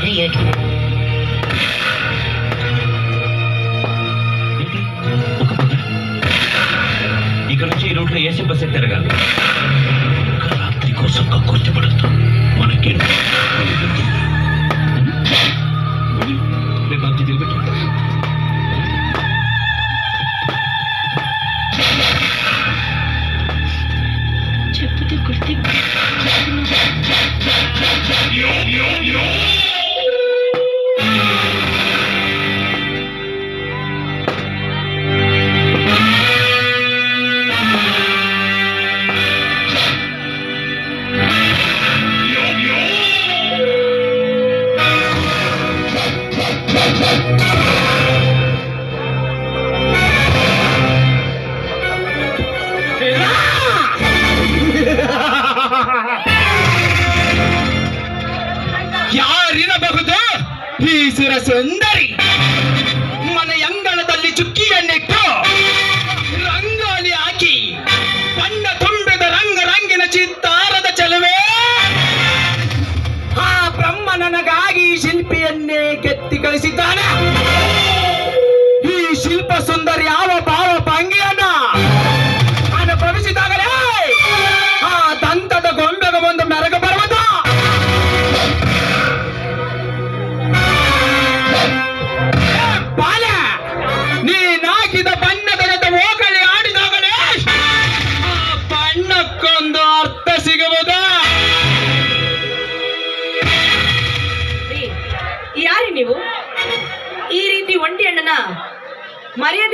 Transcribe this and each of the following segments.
తెలియదు ఇక నుంచి ఈ రూట్లో ఏసీ బస్ తిరగాలి రాత్రి కోసం కక్కుర్తి పడుతూ మనకి? ಮನ ಅಂಗಳದಲ್ಲಿ ಚುಕ್ಕಿಯನ್ನಿಟ್ಟು ರಂಗೋಲಿ ಹಾಕಿ ಬಣ್ಣ ತುಂಬಿದ ರಂಗ ರಂಗಿನ ಚಿತ್ತಾರದ ಚೆಲುವೆ. ಆ ಬ್ರಹ್ಮ ನನಗಾಗಿ ಈ ಶಿಲ್ಪಿಯನ್ನೇ ಕೆತ್ತಿ ಕಳಿಸಿದ್ದಾನೆ.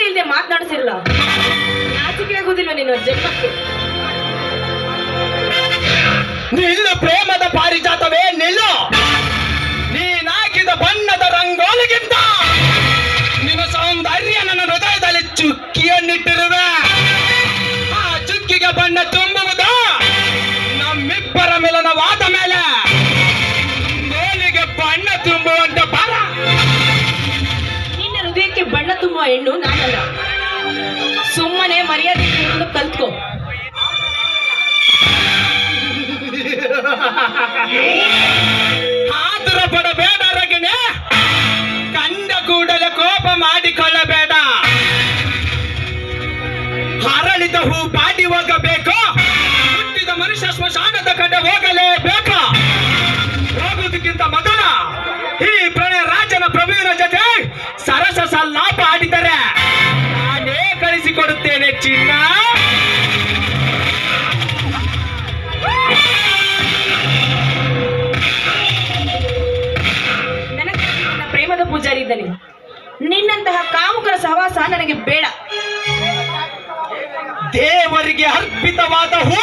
ಇಲ್ಲದೆ ಮಾತನಾಡಿಸಿರಲ್ಲ ನಾಚಿಕೆ ಆಗುವುದಿಲ್ಲ ನಿನ್ನ ಜನ್ಮಕ್ಕೆ? ನಿಲ್ಲು ಪ್ರೇಮದ ಪಾರಿಜಾತವೇ ನಿಲ್ಲು. ನೀನಾಕಿದ ಬಣ್ಣದ ರಂಗೋಲಿಗಿಂತ ತುಂಬುವ ಹೆಣ್ಣು ನಾನಲ್ಲ. ಸುಮ್ಮನೆ ಮರ್ಯಾದೆ ಕಲ್ತ್ಕೋ. ಆತರ ಪಡಬೇಡ ರಗಿಣೆ. ಕಂಡ ಕೂಡಲೇ ಕೋಪ ಮಾಡಿಕೊಳ್ಳಬೇಡ. ಹರಳಿದ ಹೂ ಪಾಡಿ ಹೋಗಬೇಕು. ಹುಟ್ಟಿದ ಮನುಷ್ಯ ಸ್ಮಶಾನದ ಕಡೆ ಹೋಗಲೇಬೇಕು. ಹೋಗುವುದಕ್ಕಿಂತ ಮೊದಲ ಈ ಪ್ರಣಯ ರಾಜನ ಪ್ರಭುವಿನ ಜೊತೆ ಸರಸ ಸಲ್ಲಾಪ ಆಡಿದರೆ ನಾನೇ ಕಳಿಸಿಕೊಡುತ್ತೇನೆ ಚಿನ್ನ. ಪ್ರೇಮದ ಪೂಜಾರಿ ಇದ್ದಾನೆ. ನಿನ್ನಂತಹ ಕಾಮುಕರ ಸಹವಾಸ ನನಗೆ ಬೇಡ. ದೇವರಿಗೆ ಅರ್ಪಿತವಾದ ಹೂ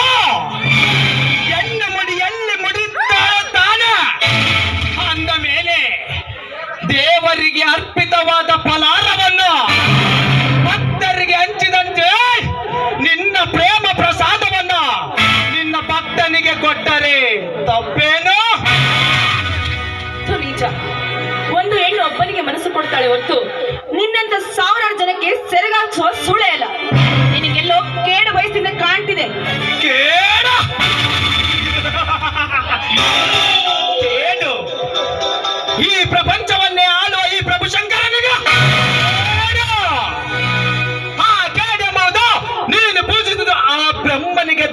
ದೇವರಿಗೆ ಅರ್ಪಿತವಾದ ಫಲಾರವನ್ನು ಭಕ್ತರಿಗೆ ಹಂಚಿದಂತೆ ನಿನ್ನ ಪ್ರೇಮ ಪ್ರಸಾದವನ್ನ ನಿನ್ನ ಭಕ್ತನಿಗೆ ಕೊಟ್ಟರೆ ತಪ್ಪೇನು? ನಿಜ ಒಂದು ಹೆಣ್ಣು ಒಬ್ಬನಿಗೆ ಮನಸ್ಸು ಕೊಡ್ತಾಳೆ ಹೊತ್ತು ನಿನ್ನಂತ ಸಾವಿರಾರು ಜನಕ್ಕೆ ಸೆರೆಗಾಚುವ ಸುಳೆ ಅಲ್ಲ ನಿನಗೆಲ್ಲೋ ಕೇಡು ವಯಸ್ಸಿಂದ ಕಾಣ್ತಿದೆ. ಕೇಡ? ಕೇಡು. ಈ ಪ್ರಪಂಚವನ್ನೇ ಬ್ರಹ್ಮನಿಗೆ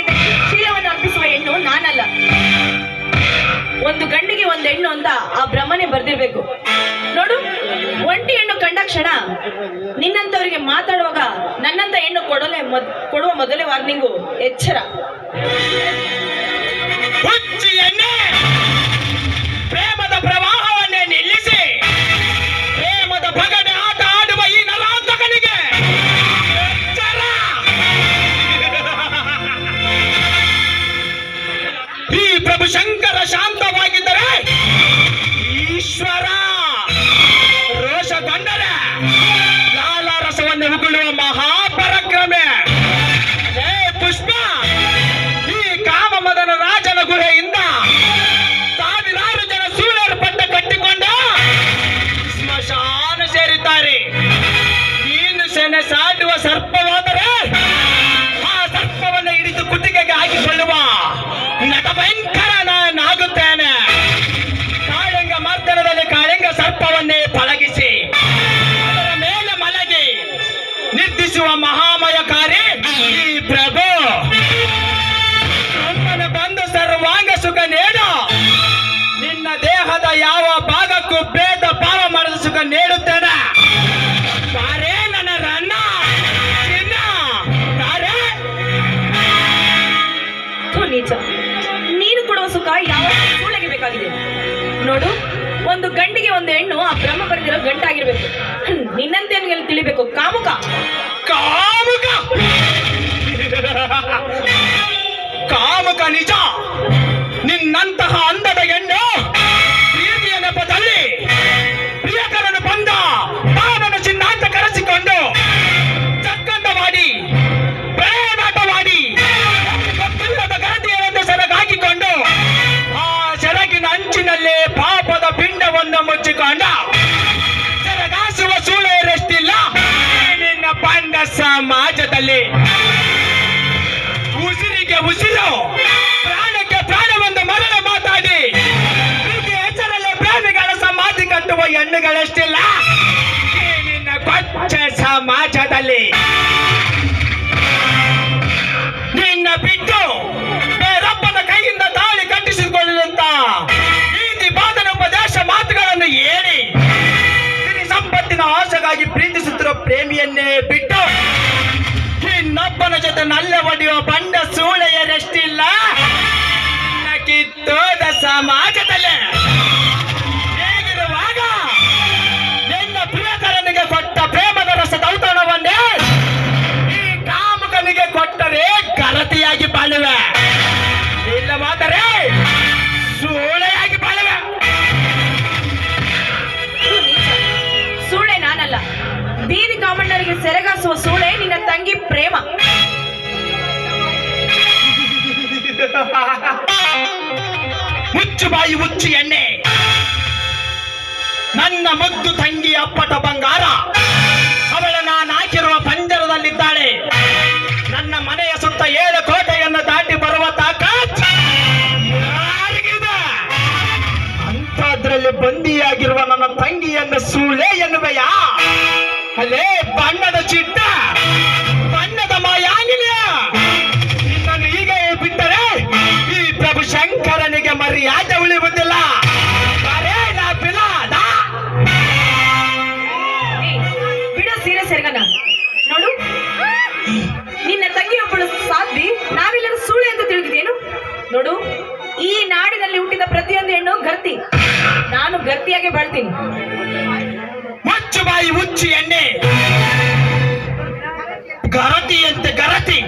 ಇದಕ್ಕೆ ಶೀಲವನ್ನು ಅರ್ಪಿಸುವ ಹೆಣ್ಣು ನಾನಲ್ಲ. ಒಂದು ಗಂಡಿಗೆ ಒಂದು ಹೆಣ್ಣು ಅಂತ ಆ ಬ್ರಹ್ಮನೇ ಬರ್ದಿರ್ಬೇಕು. ನೋಡು, ಒಂಟಿ ಹೆಣ್ಣು ಕಂಡ ಕ್ಷಣ ನಿನ್ನಂತವರಿಗೆ ಮಾತಾಡುವಾಗ ನನ್ನಂತ ಹೆಣ್ಣು ಕೊಡಲೆ ಕೊಡುವ ಮೊದಲೇ ವಾರ್ನಿಂಗು, ಎಚ್ಚರ. ಪ್ರೇಮದ ಪ್ರವಾಹವನ್ನೇ ಸರ್ಪವನ್ನೇ ಪಳಗಿಸಿ, ಅದರ ಮೇಲೆ ಮಲಗಿ ನಿರ್ದಿಸುವ ಮಹಾಮಯಕಾರಿ ಈ ಪ್ರಭು. ನಮ್ಮನ್ನು ಬಂದು ಸರ್ವಾಂಗ ಸುಖ ನೀಡು. ನಿನ್ನ ದೇಹದ ಯಾವ ಭಾಗಕ್ಕೂ ಭೇದ ಭಾವ ಮಾಡಿದ ಸುಖ ನೀಡುತ್ತೇನೆ. ನೀನು ಕೊಡುವ ಸುಖ ಯಾವ ಬೇಕಾಗಿದೆ? ನೋಡು. ಒಂದು ಗಂಡಿಗೆ ಒಂದು ಹೆಣ್ಣು, ಆ ಬ್ರಹ್ಮ ಬರೆದಿರೋ ಗಂಟಾಗಿರ್ಬೇಕು ನಿನ್ನಂತೆ ತಿಳಿಬೇಕು. ಕಾಮುಕ. ಕಾಮುಕ! ಕಾಮುಕ ನಿಜ! ನಿನ್ನಂತಹ ಅಂದದ ಹೆಣ್ಣು ಪ್ರೀತಿಯ ನೆಪದಲ್ಲಿ ಪ್ರಿಯಕರನು ಬಂದ ತಾನನ್ನು ಚಿನ್ನ ಅಂತ ಕರೆಸಿಕೊಂಡು ಅಂಚಿನಲ್ಲಿ ಪಾಪದ ಪಿಂಡವನ್ನು ಮುಚ್ಚಿಕೊಂಡ. ಸೂಳೆ ಸೂಳೆಯರಷ್ಟಿಲ್ಲ. ನಿನ್ನ ಪಂಡ ಸಮಾಜದಲ್ಲಿ. ಉಸಿರಿಗೆ ಉಸಿರು. ಪ್ರಾಣಕ್ಕೆ ಪ್ರಾಣವೆಂದು ಮರಣ ಮಾತಾಡಿ. ಹೆಸರಲ್ಲಿ ಪ್ರಾಣಿಗಳ ಸಮಾಧಿ ಕಟ್ಟುವ ಹೆಣ್ಣುಗಳಷ್ಟಿಲ್ಲ. ನಿನ್ನ ಕೊಚ್ಚ ಸಮಾಜದಲ್ಲಿ. ಸಂಪತ್ತಿನ ಪ್ರೀತಿಸುತ್ತಿರೋ ಪ್ರೇಮಿಯನ್ನೇ ಬಿಟ್ಟು ಇನ್ನೊಬ್ಬನ ಜೊತೆ ನಲ್ಲೆ ಒಡೆಯುವ ಬಂಡ ಸೂಳೆಯರೆಷ್ಟಿಲ್ಲ. ಕಿತ್ತೋದ ಸಮಾಜದಲ್ಲೇ. ಸೆರೆಗಾಸುವ ಸೂಳೆ, ನಿನ್ನ ತಂಗಿ ಪ್ರೇಮ. ಮುಚ್ಚು ಬಾಯಿ ಮುಚ್ಚು ಎಣ್ಣೆ. ನನ್ನ ಮುದ್ದು ತಂಗಿ ಅಪ್ಪಟ ಬಂಗಾರ. ಅವಳ ನಾನು ಹಾಕಿರುವ ಪಂಜರದಲ್ಲಿದ್ದಾಳೆ. ನನ್ನ ಮನೆಯ ಸುತ್ತ ಏಳು ಕೋಟೆಯನ್ನು ದಾಟಿ ಬರುವ ತಾಕತ್ ಅಂಥದ್ರಲ್ಲಿ ಬಂದಿಯಾಗಿರುವ ನನ್ನ ತಂಗಿಯನ್ನು ಸೂಳೆ ಎನ್ನುವೆಯಾ? ಅಲ್ಲೇ ಬಣ್ಣದ ಚಿಟ್ಟ, ಬಣ್ಣದ ಮಾಯಾಂಗಿಲಿಯ ನಿನ್ನನ್ನು ಈಗ ಬಿಟ್ಟರೆ ಈ ಪ್ರಭು ಶಂಕರನಿಗೆ ಮರ್ಯಾದೆ ಉಳಿಯುವುದಿಲ್ಲ. ಬಿಡು ಸೀರೆ ಸೆರಗನ. ನೋಡು, ನಿನ್ನ ತಂಗಿಯ ಒಬ್ಬಳು ಸಾಧ್ವಿ ನಾವೆಲ್ಲರೂ ಸೂಳೆ ಅಂತ ತಿಳಿದಿದ್ದೇನು ನೋಡು, ಈ ನಾಡಿನಲ್ಲಿ ಹುಟ್ಟಿದ ಪ್ರತಿಯೊಂದು ಹೆಣ್ಣು ಗರ್ತಿ. ನಾನು ಗರ್ತಿಯಾಗಿ ಬಾಳ್ತೀನಿ. ಮುಚ್ಚು ಬಾಯಿ ಮುಚ್ಚಿ ಎಣ್ಣೆ. ಗರತಿ ಅಂತ ಗರತಿ.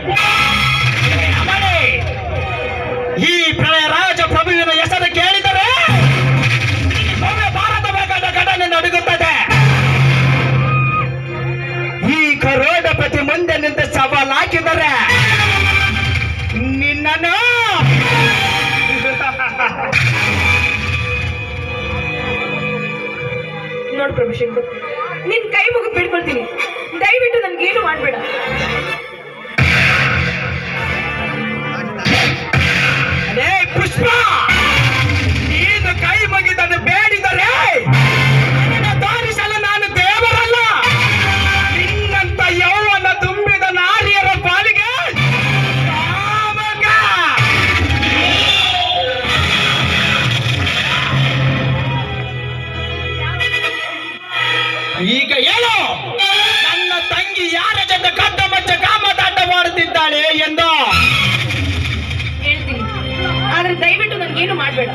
ಈ ಪ್ರಳಯ ರಾಜ ಪ್ರಭುವಿನ ಹೆಸರು ಕೇಳಿದರೆ ಭಾರತ ಬೇಕಾದ ಘಟನೆ ನಡುಗುತ್ತದೆ. ಈ ಕರೋಡಪತಿ ಮುಂದೆ ನಿಂತ ಸವಾಲ್ ಹಾಕಿದರೆ ನಿನ್ನನ್ನು ನೋಡು ಪ್ರಭುಶಂಕರ್ ನಿನ್ ಕೈ ಮುಗಿದ್ ಬಿಡ್ಕೊಳ್ತೀನಿ ಏನು ಮಾಡಬೇಡ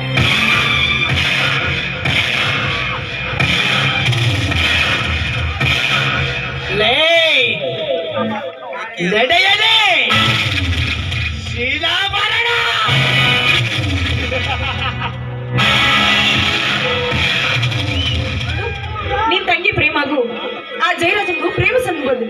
ನಡೆಯಲೇ. ನಿನ್ ತಂಗಿ ಪ್ರೇಮಾಗು ಆ ಜಯರಾಜನ್ಗೂ ಪ್ರೇಮ ಸಂಬಂಧ.